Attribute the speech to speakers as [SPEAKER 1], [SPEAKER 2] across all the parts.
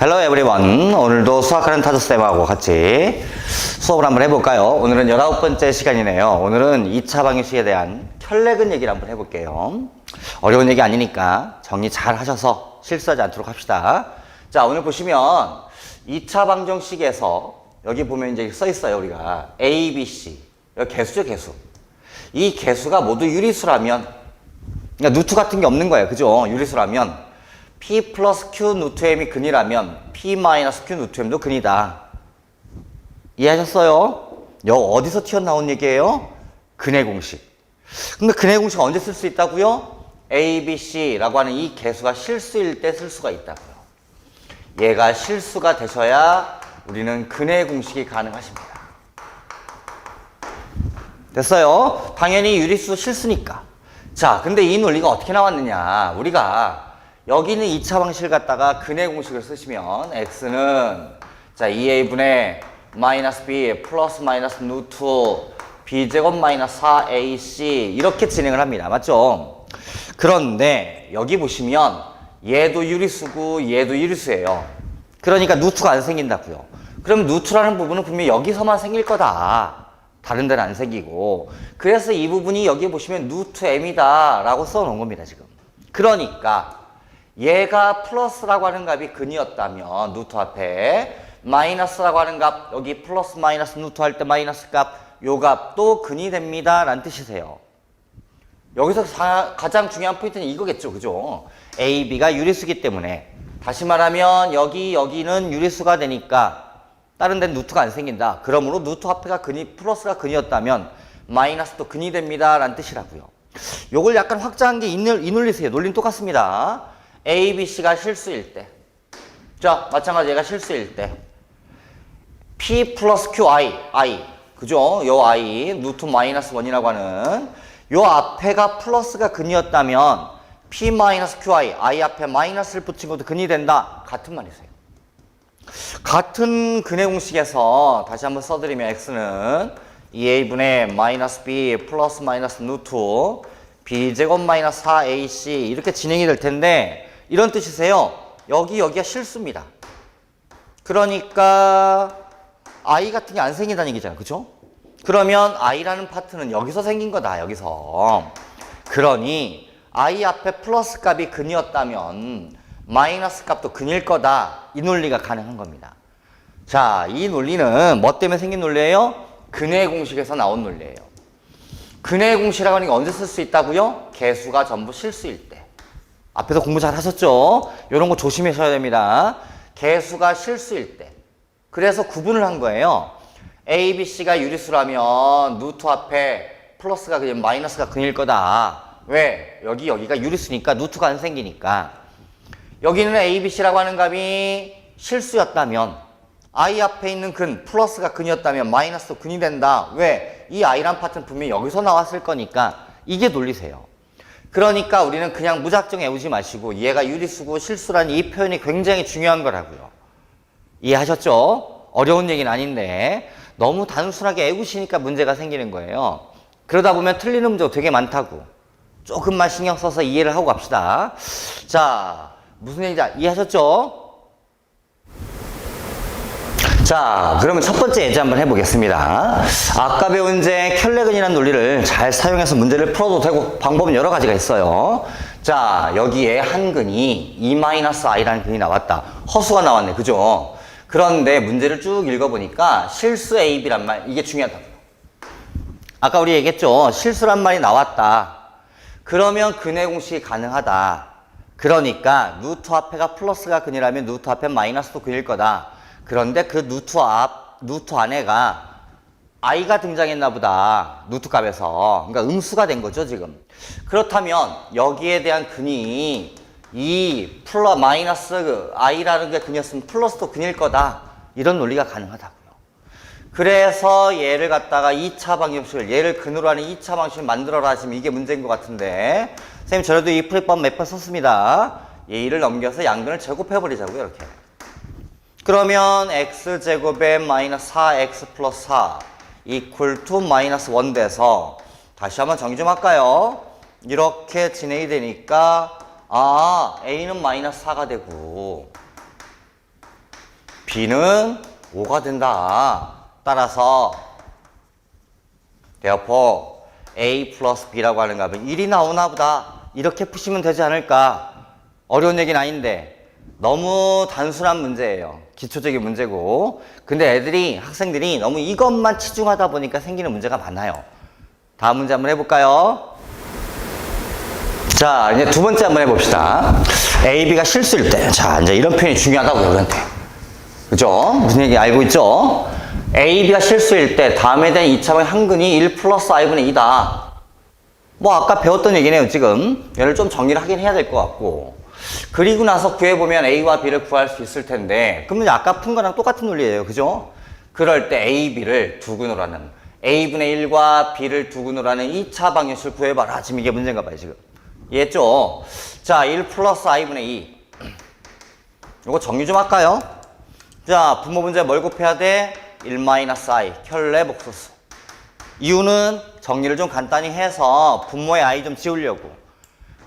[SPEAKER 1] 헬로 에브리원 오늘도 수학하는 타조쌤하고 같이 수업을 한번 해볼까요? 오늘은 19번째 시간이네요. 오늘은 2차 방정식에 대한 혈례근 얘기를 한번 해볼게요. 어려운 얘기 아니니까 정리 잘 하셔서 실수하지 않도록 합시다. 자 오늘 보시면 2차 방정식에서 여기 보면 이제 써 있어요 우리가. A, B, C. 여기 개수죠 개수. 이 개수가 모두 유리수라면 그러니까 누트 같은 게 없는 거예요. 그죠? 유리수라면 P 플러스 Q 누트 M이 근이라면 P 마이너스 Q 누트 M도 근이다. 이해하셨어요? 여 어디서 튀어나온 얘기예요? 근의 공식. 근데 근의 공식 언제 쓸 수 있다고요? A, B, C라고 하는 이 개수가 실수일 때 쓸 수가 있다고요. 얘가 실수가 되셔야 우리는 근의 공식이 가능하십니다. 됐어요? 당연히 유리수 실수니까. 자, 근데 이 논리가 어떻게 나왔느냐? 우리가 여기는 2차 방식을 갖다가 근의 공식을 쓰시면 x는 자 2a분의 마이너스 b 플러스 마이너스 루트 b제곱 마이너스 4ac 이렇게 진행을 합니다. 맞죠? 그런데 여기 보시면 얘도 유리수고 얘도 유리수예요. 그러니까 루트가 안 생긴다고요. 그럼 루트라는 부분은 분명히 여기서만 생길 거다. 다른 데는 안 생기고 그래서 이 부분이 여기 보시면 루트 m이다 라고 써놓은 겁니다 지금 그러니까 얘가 플러스라고 하는 값이 근이었다면 루트 앞에 마이너스라고 하는 값 여기 플러스 마이너스 루트 할 때 마이너스 값 요 값도 근이 됩니다. 라는 뜻이세요. 여기서 가, 가장 중요한 포인트는 이거겠죠. 그죠? A, B가 유리수기 때문에. 다시 말하면 여기 여기는 유리수가 되니까 다른 데는 루트가 안 생긴다. 그러므로 루트 앞에가 근이 플러스가 근이었다면 마이너스도 근이 됩니다. 라는 뜻이라고요. 요걸 약간 확장한 게 이 논리세요. 논리는 똑같습니다 A, B, C가 실수일 때. 자, 마찬가지 얘가 실수일 때. P 플러스 Q, I, I. 그죠? 요 I, 루트 마이너스 1이라고 하는 요 앞에가 플러스가 근이었다면 P 마이너스 Q, I, I 앞에 마이너스를 붙인 것도 근이 된다. 같은 말이세요. 같은 근의 공식에서 다시 한번 써드리면 X는 2A분의 마이너스 B 플러스 마이너스 루트 B제곱 마이너스 4AC 이렇게 진행이 될 텐데 이런 뜻이세요. 여기 여기가 실수입니다. 그러니까 i 같은 게 안 생긴다는 얘기잖아요. 그죠? 그러면 i라는 파트는 여기서 생긴 거다. 여기서. 그러니 i 앞에 플러스 값이 근이었다면 마이너스 값도 근일 거다. 이 논리가 가능한 겁니다. 자, 이 논리는 뭐 때문에 생긴 논리예요? 근의 공식에서 나온 논리예요. 근의 공식이라고 하는 게 언제 쓸 수 있다고요? 개수가 전부 실수일 때. 앞에서 공부 잘 하셨죠? 이런 거 조심하셔야 됩니다. 개수가 실수일 때. 그래서 구분을 한 거예요. A, B, C가 유리수라면 루트 앞에 플러스가 그냥 마이너스가 근일 거다. 왜? 여기 여기가 유리수니까 루트가 안 생기니까. 여기는 A, B, C라고 하는 값이 실수였다면 i 앞에 있는 근 플러스가 근이었다면 마이너스도 근이 된다. 왜? 이 i란 파트는 분명히 여기서 나왔을 거니까 이게 논리세요. 그러니까 우리는 그냥 무작정 외우지 마시고 얘가 유리수고 실수라는 이 표현이 굉장히 중요한 거라고요. 이해하셨죠? 어려운 얘기는 아닌데 너무 단순하게 외우시니까 문제가 생기는 거예요. 그러다 보면 틀리는 문제가 되게 많다고. 조금만 신경 써서 이해를 하고 갑시다. 자, 무슨 얘기인지 이해하셨죠? 자, 그러면 첫 번째 예제 한번 해보겠습니다. 아까 배운 제 켤레근이라는 논리를 잘 사용해서 문제를 풀어도 되고 방법은 여러 가지가 있어요. 자, 여기에 한 근이 2-i라는 근이 나왔다. 허수가 나왔네. 그죠? 그런데 문제를 쭉 읽어보니까 실수 A, B란 말, 이게 중요하다고요. 아까 우리 얘기했죠? 실수란 말이 나왔다. 그러면 근의 공식이 가능하다. 그러니까 루트 앞에가 플러스가 근이라면 루트 앞에 마이너스도 근일 거다. 그런데 그 루트 앞, 루트 안에가 i가 등장했나 보다. 루트 값에서. 그러니까 음수가 된 거죠, 지금. 그렇다면 여기에 대한 근이 이 플러 마이너스 그 i라는 게 근이었으면 플러스도 근일 거다. 이런 논리가 가능하다고요. 그래서 얘를 갖다가 2차 방정식을 얘를 근으로 하는 2차 방식을 만들어라 하시면 이게 문제인 것 같은데 선생님 저래도 이 풀이법 몇 번 썼습니다. 얘를 넘겨서 양근을 제곱해 버리자고요, 이렇게. 그러면 x제곱에 마이너스 4x 플러스 4 equal to 마이너스 1 돼서 다시 한번 정리 좀 할까요? 이렇게 진행이 되니까 아 a는 마이너스 4가 되고 b는 5가 된다. 따라서 therefore a 플러스 b라고 하는 값은 1이 나오나 보다. 이렇게 푸시면 되지 않을까. 어려운 얘기는 아닌데 너무 단순한 문제예요. 기초적인 문제고. 근데 애들이 학생들이 너무 이것만 치중하다 보니까 생기는 문제가 많아요. 다음 문제 한번 해볼까요? 자, 이제 두 번째 한번 해봅시다. A, B가 실수일 때. 자, 이제 이런 표현이 중요하다고 우리한테. 그죠? 무슨 얘기 알고 있죠? A, B가 실수일 때 다음에 대한 이차방의 한근이 1 플러스 i분의 2다. 뭐 아까 배웠던 얘기네요, 지금. 얘를 좀 정리를 하긴 해야 될 것 같고. 그리고 나서 구해보면 A와 B를 구할 수 있을 텐데, 그러면 아까 푼 거랑 똑같은 논리예요, 그죠? 그럴 때 A, B를 두근으로 하는, A분의 1과 B를 두근으로 하는 2차 방정식을 구해봐라. 지금 이게 문제인가 봐요, 지금. 이해했죠? 자, 1 플러스 i분의 2. 이거 정리 좀 할까요? 자, 분모 문제 뭘 곱해야 돼? 1 마이너스 i, 켤레 복소수. 이유는 정리를 좀 간단히 해서 분모의 i 좀 지우려고.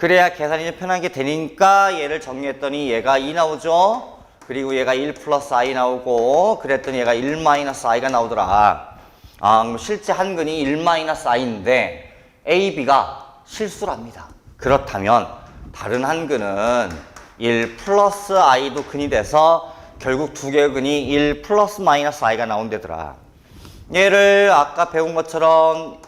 [SPEAKER 1] 그래야 계산이 좀 편하게 되니까 얘를 정리했더니 얘가 2 나오죠? 그리고 얘가 1 플러스 i 나오고 그랬더니 얘가 1 마이너스 i가 나오더라. 아, 실제 한근이 1 마이너스 i인데 a, b가 실수랍니다. 그렇다면 다른 한근은 1 플러스 i도 근이 돼서 결국 두 개의 근이 1 플러스 마이너스 i가 나온대더라. 얘를 아까 배운 것처럼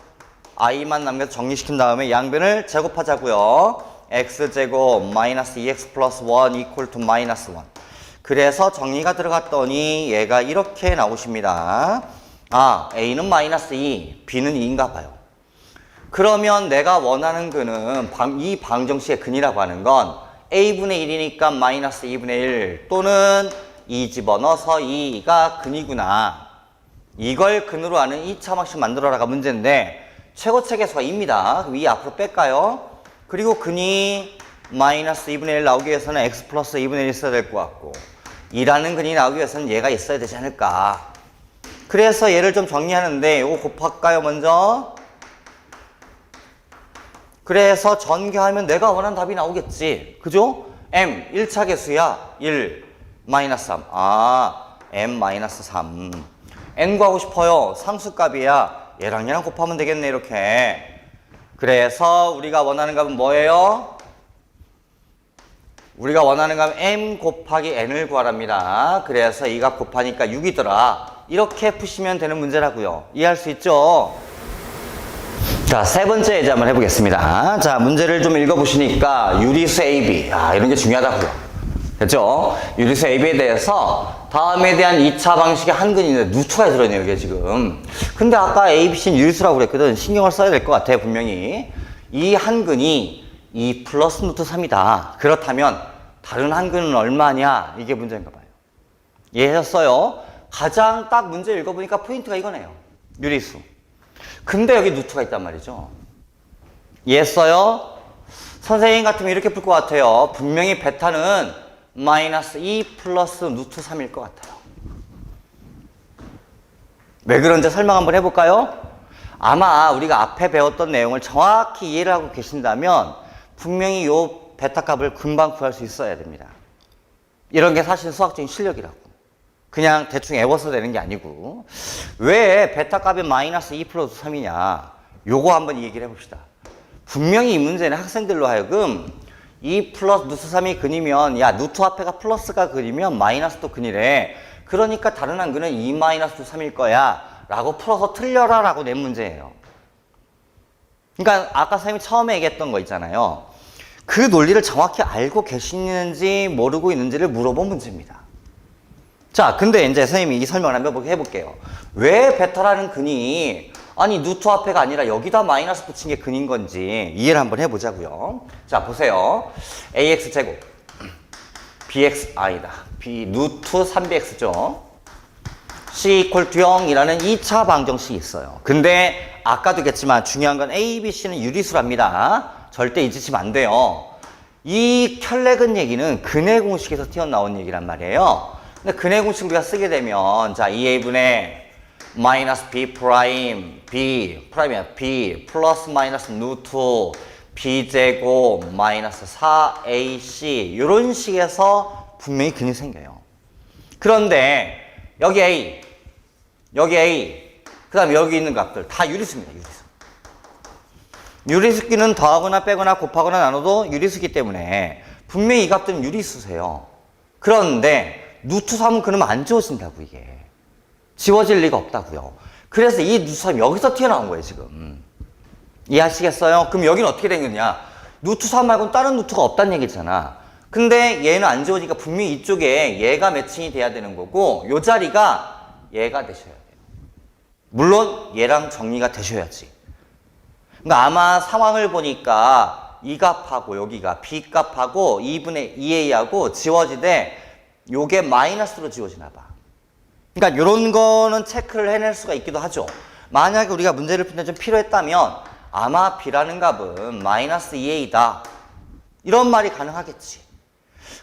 [SPEAKER 1] i만 남겨서 정리시킨 다음에 양변을 제곱하자고요. x제곱 마이너스 2x 플러스 1 이퀄 투 마이너스 1 그래서 정리가 들어갔더니 얘가 이렇게 나오십니다. 아, a는 마이너스 2, b는 2인가 봐요. 그러면 내가 원하는 근은 방- 이 방정식의 근이라고 하는 건 a분의 1이니까 마이너스 2분의 1 또는 2 집어넣어서 2가 근이구나. 이걸 근으로 하는 2차 방식 만들어라가 문제인데 최고체계수가 2입니다. 그럼 2 앞으로 뺄까요? 그리고 근이 마이너스 2분의 1 나오기 위해서는 x 플러스 2분의 1 있어야 될 것 같고 2라는 근이 나오기 위해서는 얘가 있어야 되지 않을까. 그래서 얘를 좀 정리하는데 이거 곱할까요 먼저? 그래서 전개하면 내가 원하는 답이 나오겠지. 그죠? m 1차 계수야. 1 마이너스 3. 아, m 마이너스 3. n 구하고 싶어요. 상수값이야. 얘랑 얘랑 곱하면 되겠네 이렇게. 그래서 우리가 원하는 값은 뭐예요? 우리가 원하는 값은 m 곱하기 n을 구하랍니다. 그래서 이 값 곱하니까 6이더라. 이렇게 푸시면 되는 문제라고요. 이해할 수 있죠? 자, 세 번째 예제 한번 해보겠습니다. 자, 문제를 좀 읽어보시니까 유리수 AB. 아, 이런 게 중요하다고요. 됐죠? 유리수 AB에 대해서 다음에 대한 2차 방식의 한근인데 누트가 들어있네요, 이게 지금. 근데 아까 ABC는 유리수라고 그랬거든. 신경을 써야 될 것 같아요, 분명히. 이 한근이 2 플러스 누트 3이다. 그렇다면 다른 한근은 얼마냐? 이게 문제인가 봐요. 이해하셨어요? 가장 딱 문제 읽어보니까 포인트가 이거네요. 유리수. 근데 여기 누트가 있단 말이죠. 이해했어요? 선생님 같으면 이렇게 풀 것 같아요. 분명히 베타는 마이너스 2 플러스 누트 3일 것 같아요. 왜 그런지 설명 한번 해볼까요? 아마 우리가 앞에 배웠던 내용을 정확히 이해를 하고 계신다면 분명히 요 베타 값을 금방 구할 수 있어야 됩니다. 이런 게 사실 수학적인 실력이라고. 그냥 대충 애워서 되는 게 아니고 왜 베타 값이 마이너스 2 플러스 3이냐 요거 한번 얘기를 해봅시다 분명히 이 문제는 학생들로 하여금 2 플러스 누트 3이 근이면 야 누트 앞에가 플러스가 근이면 마이너스도 근이래. 그러니까 다른 한 근은 2 마이너스 3일 거야. 라고 풀어서 틀려라 라고 낸 문제예요. 그러니까 아까 선생님이 처음에 얘기했던 거 있잖아요. 그 논리를 정확히 알고 계시는지 모르고 있는지를 물어본 문제입니다. 자, 근데 이제 선생님이 이 설명을 한번 해볼게요. 왜 베타라는 근이 아니 누트 앞에가 아니라 여기다 마이너스 붙인 게 근인 건지 이해를 한번 해보자고요. 자, 보세요. ax 제곱 bx 아니다. b 누트 3bx죠. c 이퀄 두 0이라는 2차 방정식이 있어요. 근데 아까도 얘기했지만 중요한 건 a, b, c는 유리수랍니다. 절대 잊으시면 안 돼요. 이 켤레근 얘기는 근의 공식에서 튀어나온 얘기란 말이에요. 근데 근의 공식 우리가 쓰게 되면 자 2a분의 마이너스 b 프라임 b 프라임이야 b 플러스 마이너스 루트 b 제곱 마이너스 4ac 이런 식에서 분명히 근이 생겨요. 그런데 여기 A, 여기 A, 그 다음에 여기 있는 값들 다 유리수입니다. 유리수. 유리수끼는 더하거나 빼거나 곱하거나 나눠도 유리수기 때문에 분명히 이 값들은 유리수세요. 그런데 누트 3은 그러면 안 지워진다고 이게. 지워질 리가 없다고요. 그래서 이 누트 3이 여기서 튀어나온 거예요 지금. 이해하시겠어요? 그럼 여기는 어떻게 된 거냐? 누트 3 말고는 다른 누트가 없다는 얘기잖아. 근데 얘는 안 지워지니까 분명히 이쪽에 얘가 매칭이 돼야 되는 거고 요 자리가 얘가 되셔야 돼요. 물론 얘랑 정리가 되셔야지. 그러니까 아마 상황을 보니까 이 값하고 여기가 b 값하고 2분의 2a하고 지워지되 요게 마이너스로 지워지나 봐. 그러니까 요런 거는 체크를 해낼 수가 있기도 하죠. 만약에 우리가 문제를 푸는데 좀 필요했다면 아마 b라는 값은 마이너스 2a다. 이런 말이 가능하겠지.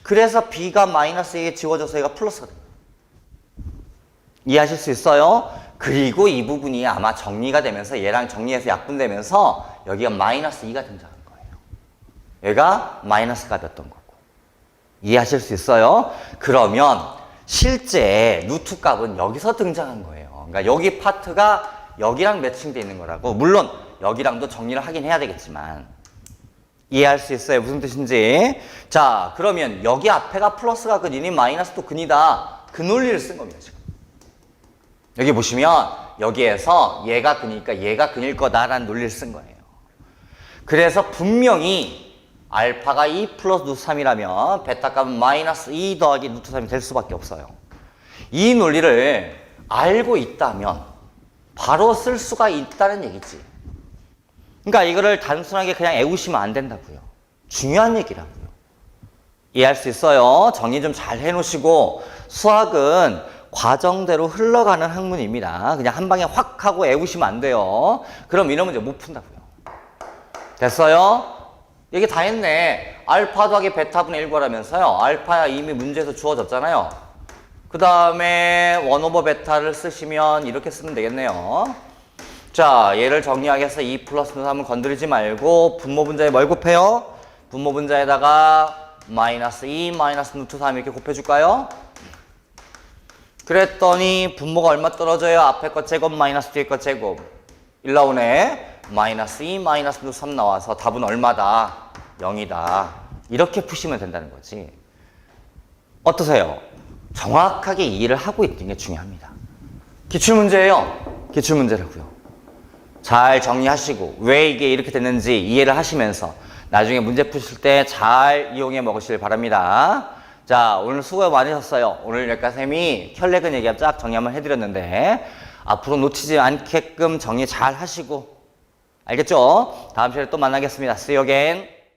[SPEAKER 1] 그래서 b가 마이너스 2에 지워져서 얘가 플러스가. 이해하실 수 있어요? 그리고 이 부분이 아마 정리가 되면서 얘랑 정리해서 약분되면서 여기가 마이너스 2가 등장한 거예요. 얘가 마이너스 값이었던 거고. 이해하실 수 있어요? 그러면 실제 루트 값은 여기서 등장한 거예요. 그러니까 여기 파트가 여기랑 매칭돼 있는 거라고. 물론 여기랑도 정리를 하긴 해야 되겠지만. 이해할 수 있어요. 무슨 뜻인지. 자, 그러면 여기 앞에가 플러스가 근이니 마이너스도 근이다. 그 논리를 쓴 겁니다, 지금. 여기 보시면 여기에서 얘가 근이니까 얘가 근일 거다라는 논리를 쓴 거예요. 그래서 분명히 알파가 2 플러스 루트 3이라면 베타 값은 마이너스 2 더하기 루트 3이 될 수밖에 없어요. 이 논리를 알고 있다면 바로 쓸 수가 있다는 얘기지. 그러니까 이거를 단순하게 그냥 애우시면 안 된다고요. 중요한 얘기라고요. 이해할 수 있어요. 정리 좀 잘 해놓으시고 수학은 과정대로 흘러가는 학문입니다. 그냥 한 방에 확 하고 애우시면 안 돼요. 그럼 이런 문제 못 푼다고요. 됐어요? 얘기 다 했네. 알파 더하기 베타분의 1 구하라면서요. 알파야 이미 문제에서 주어졌잖아요. 그 다음에 원 오버 베타를 쓰시면 이렇게 쓰면 되겠네요. 자, 얘를 정리하겠어. 2 플러스 3은 건드리지 말고 분모 분자에 뭘 곱해요? 분모 분자에다가 마이너스 2 마이너스 루트 3 이렇게 곱해줄까요? 그랬더니 분모가 얼마 떨어져요? 앞에 거 제곱 마이너스 뒤에 거 제곱 1 나오네 마이너스 2 마이너스 루트 3 나와서 답은 얼마다? 0이다 이렇게 푸시면 된다는 거지 어떠세요? 정확하게 이해를 하고 있는 게 중요합니다 기출문제예요 기출문제라고요 잘 정리하시고 왜 이게 이렇게 됐는지 이해를 하시면서 나중에 문제 푸실 때 잘 이용해 먹으시길 바랍니다. 자, 오늘 수고 많으셨어요. 오늘 여기까지 쌤이 혈액은 얘기 쫙 정리 한번 해드렸는데 앞으로 놓치지 않게끔 정리 잘 하시고 알겠죠? 다음 시간에 또 만나겠습니다. See you again.